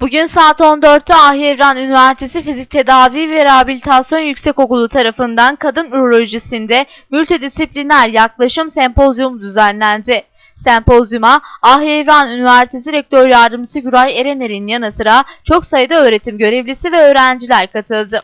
Bugün saat 14'te Ahi Üniversitesi Fizik Tedavi ve Rehabilitasyon Yüksekokulu tarafından kadın urolojisinde multidisipliner yaklaşım sempozyum düzenlendi. Sempozyuma Ahi Üniversitesi Rektör Yardımcısı Güray Erener'in yanı sıra çok sayıda öğretim görevlisi ve öğrenciler katıldı.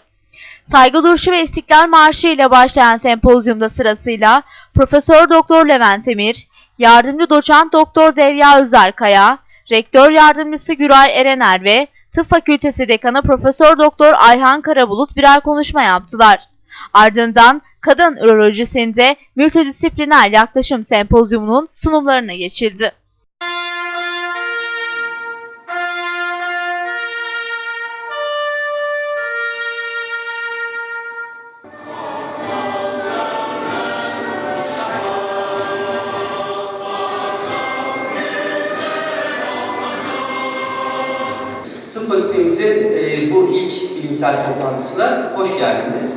Saygı duruşu ve İstiklal Marşı ile başlayan sempozyumda sırasıyla Profesör Doktor Levent Emir, Yardımcı Doçent Doktor Derya Özerkaya, Rektör Yardımcısı Güray Erener ve Tıp Fakültesi Dekanı Profesör Doktor Ayhan Karabulut birer konuşma yaptılar. Ardından kadın urolojisinde multidisipliner yaklaşım sempozyumunun sunumlarına geçildi. Fakültemizin e, bu ilk bilimsel toplantısına hoş geldiniz.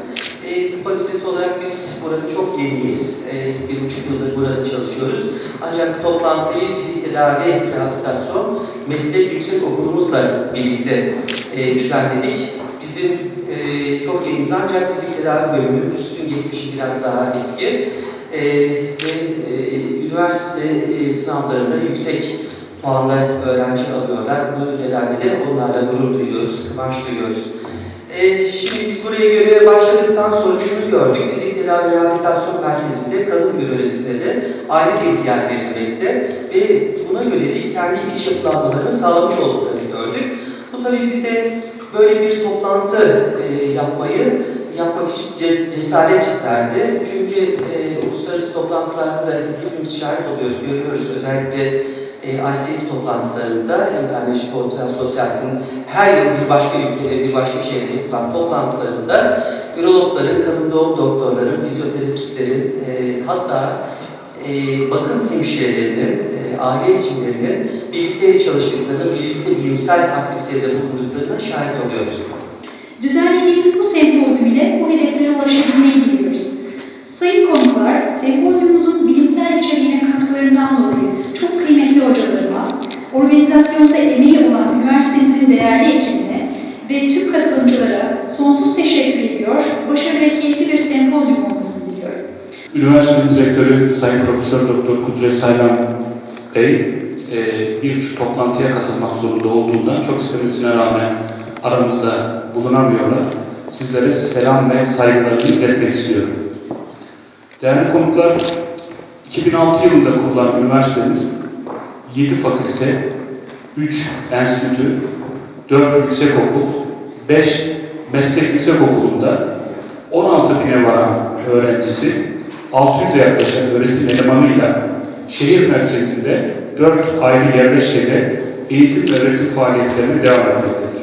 E, tıp Fakültesi olarak biz burada çok yeniyiz. E, bir buçuk yıldır burada çalışıyoruz. Ancak toplantıyı fizik tedavi rehabilitasyon meslek yüksek okulumuzla birlikte e, düzenledik. Bizim e, çok yeniyiz ancak fizik tedavi bölümümüzün geçmişi biraz daha eski. E, ve e, üniversite e, sınavlarında yüksek puanla öğrenci alıyorlar. Bu nedenle de onlarla gurur duyuyoruz, kıvanç duyuyoruz. Ee, şimdi biz buraya göreve başladıktan sonra şunu gördük. Fizik Tedavi Rehabilitasyon Merkezi'nde kadın biyolojisine de ayrı bir yer verilmekte ve buna de kendi iç yapılanmalarını sağlamış olduklarını gördük. Bu tabii bize böyle bir toplantı e, yapmayı yapmak için ces- cesaret verdi. Çünkü e, uluslararası toplantılarda da hepimiz şahit oluyoruz, görüyoruz. Özellikle e, ICS toplantılarında International Conference Society'nin her yıl bir başka ülkede, bir başka şehirde yapılan toplantılarında ürologların, kadın doğum doktorların, fizyoterapistlerin, e, hatta e, bakım hemşirelerinin, e, aile hekimlerinin birlikte çalıştıklarını, birlikte bilimsel aktivitelerde bulunduklarına şahit oluyoruz. Düzenlediğimiz bu sempozyum ile bu hedeflere ulaşabilmeyi diliyoruz. Sayın konuklar, sempozyumumuzun organizasyonda emeği olan üniversitemizin değerli ekibine ve tüm katılımcılara sonsuz teşekkür ediyor, başarılı ve keyifli bir sempozyum olmasını diliyorum. Üniversitemiz Rektörü Sayın Profesör Doktor Kudret Saylan Bey e, bir toplantıya katılmak zorunda olduğundan çok istemesine rağmen aramızda bulunamıyorlar. Sizlere selam ve saygılarımı iletmek istiyorum. Değerli konuklar, 2006 yılında kurulan üniversitemiz 7 fakülte, 3 enstitü, 4 yüksekokul, 5 meslek yüksekokulunda 16 bine varan öğrencisi 600'e yaklaşan öğretim elemanıyla şehir merkezinde 4 ayrı yerleşkede eğitim ve öğretim faaliyetlerine devam etmektedir.